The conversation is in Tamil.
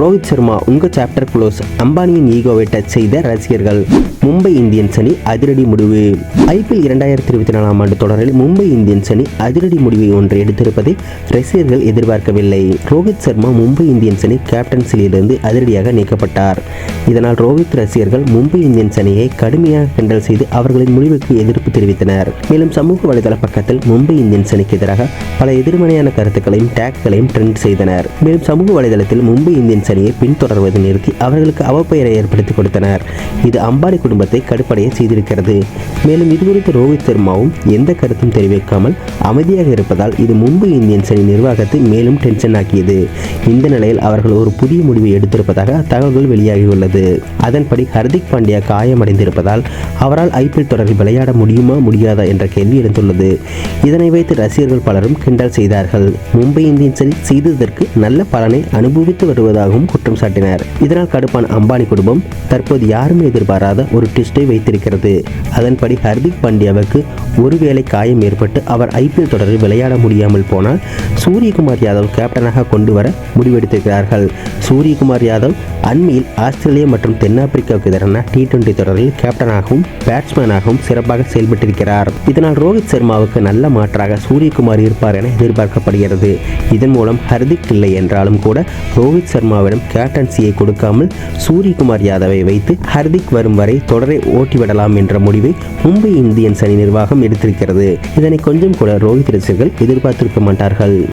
ரோஹித் சர்மா உங்கள் சாப்டர் க்ளோஸ் அம்பானியின் ஈகோவை டச் செய்த ரசிகர்கள். மும்பை இந்தியன்ஸ் அணி அதிரடி முடிவு. ஐபிஎல் இரண்டாயிரத்தி இருபத்தி நாலாம் ஆண்டு தொடரில் மும்பை இந்தியன்ஸ் அணி அதிரடி முடிவை ஒன்றை எடுத்திருப்பதை ரசிகர்கள் எதிர்பார்க்கவில்லை. ரோஹித் சர்மா மும்பை இந்தியன்ஸ் அணி கேப்டன்சிலிருந்து அதிரடியாக நீக்கப்பட்டார். இதனால் ரோஹித் ரசிகர்கள் மும்பை இந்தியன்ஸ் அணியை கடுமையாக கிண்டல் செய்து அவர்களின் முடிவுக்கு எதிர்ப்பு தெரிவித்தனர். மேலும் சமூக வலைதள பக்கத்தில் மும்பை இந்தியன்ஸ் அணிக்கு எதிராக பல எதிர்மறையான கருத்துக்களையும் டேக்களையும் ட்ரெண்ட் செய்தனர். மேலும் சமூக வலைதளத்தில் மும்பை இந்தியன்ஸ் அணியை பின்தொடர்வதை நிறுத்தி அவர்களுக்கு அவப்பெயரை ஏற்படுத்தி கொடுத்தனர். இது அம்பானி குடும்பத்தை கடுப்படைய செய்திருக்கிறது. மேலும் இதுகுறித்து ரோஹித் சர்மாவும் எந்த கருத்தும் தெரிவிக்காமல் அமைதியாக இருப்பதால் இது மும்பை இந்தியன்ஸ் அணி நிர்வாகத்தை மேலும் டென்ஷன் ஆக்கியது. இந்த நிலையில் அவர்கள் ஒரு புதிய முடிவை எடுத்திருப்பதாக தகவல்கள் வெளியாகியுள்ளது. அதன்படி ஹர்திக் பாண்டியா காயமடைந்திருப்பதால் அவரால் ஐபிஎல் தொடரில் விளையாட முடியுமா முடியாதா என்ற கேள்வி எழுந்துள்ளது. இதனை வைத்து ரசிகர்கள் பலரும் கிண்டல் செய்தார்கள். மும்பை இந்தியன்ஸ் அணி செய்ததற்கு நல்ல பலனை அனுபவித்து வருவதாகவும் குற்றம் சாட்டினர். இதனால் கடுப்பான அம்பானி குடும்பம் தற்போது யாரும் எதிர்பாராத ஒரு டெஸ்டை வைத்திருக்கிறது. அதன்படி ஹர்திக் பாண்டியாவுக்கு ஒருவேளை காயம் ஏற்பட்டு அவர் ஐபிஎல் தொடரில் விளையாட முடியாமல் போனால் சூரியகுமார் யாதவ் கேப்டனாக கொண்டு வர முடிவெடுத்திருக்கிறார்கள். சூரியகுமார் யாதவ் அண்மையில் ஆஸ்திரேலியா மற்றும் தென்னாப்பிரிக்காவுக்கு எதிரான டி டுவெண்டி தொடரில் கேப்டனாகவும் பேட்ஸ்மேனாகவும் சிறப்பாக செயல்பட்டிருக்கிறார். இதனால் ரோஹித் சர்மாவுக்கு நல்ல மாற்றாக சூரியகுமார் இருப்பார் என எதிர்பார்க்கப்படுகிறது. இதன் மூலம் ஹர்திக் இல்லை என்றாலும் கூட ரோஹித் சர்மாவிடம் கேப்டன்சியை கொடுக்காமல் சூரியகுமார் யாதவை வைத்து ஹர்திக் வரும் வரை தொடரை ஓட்டிவிடலாம் என்ற முடிவை மும்பை இந்தியன்ஸ் அணி நிர்வாகம் எடுத்திருக்கிறது. இதனை கொஞ்சம் கூட ரோஹித் ரசிகர்கள் எதிர்பார்த்திருக்க மாட்டார்கள்.